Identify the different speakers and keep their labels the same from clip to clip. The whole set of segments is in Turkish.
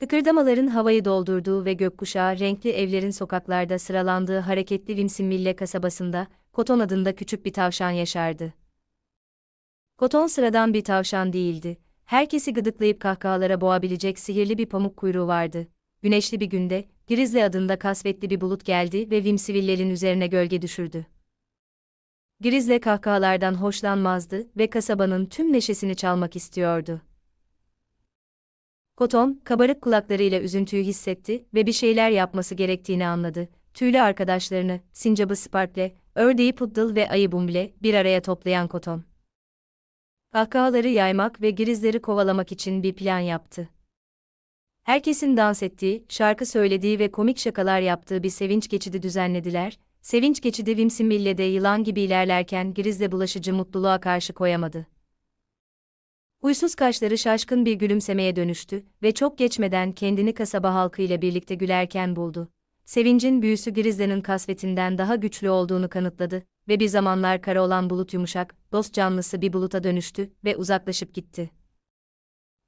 Speaker 1: Tıkırdamaların havayı doldurduğu ve gökkuşağı renkli evlerin sokaklarda sıralandığı hareketli Vimsinville kasabasında, Koton adında küçük bir tavşan yaşardı. Koton sıradan bir tavşan değildi. Herkesi gıdıklayıp kahkahalara boğabilecek sihirli bir pamuk kuyruğu vardı. Güneşli bir günde, Grizzly adında kasvetli bir bulut geldi ve Vimsiville'in üzerine gölge düşürdü. Grizzly kahkahalardan hoşlanmazdı ve kasabanın tüm neşesini çalmak istiyordu. Koton, kabarık kulaklarıyla üzüntüyü hissetti ve bir şeyler yapması gerektiğini anladı. Tüylü arkadaşlarını, sincabı Sparkle, ördeği Puddle ve ayı Bumble bir araya toplayan Koton. Kahkahaları yaymak ve grizleri kovalamak için bir plan yaptı. Herkesin dans ettiği, şarkı söylediği ve komik şakalar yaptığı bir sevinç geçidi düzenlediler. Sevinç geçidi Vimsimille'de yılan gibi ilerlerken Griz'le bulaşıcı mutluluğa karşı koyamadı. Huysuz kaşları şaşkın bir gülümsemeye dönüştü ve çok geçmeden kendini kasaba halkıyla birlikte gülerken buldu. Sevincin büyüsü Grizzly'nin kasvetinden daha güçlü olduğunu kanıtladı ve bir zamanlar kara olan bulut yumuşak, dost canlısı bir buluta dönüştü ve uzaklaşıp gitti.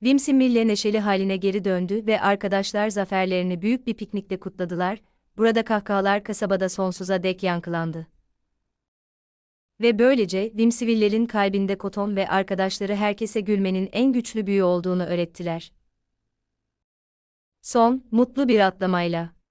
Speaker 1: Vimsimmille neşeli haline geri döndü ve arkadaşlar zaferlerini büyük bir piknikle kutladılar, burada kahkahalar kasabada sonsuza dek yankılandı. Ve böylece Vimsiville'in kalbinde Koton ve arkadaşları herkese gülmenin en güçlü büyü olduğunu öğrettiler. Son, mutlu bir atlamayla.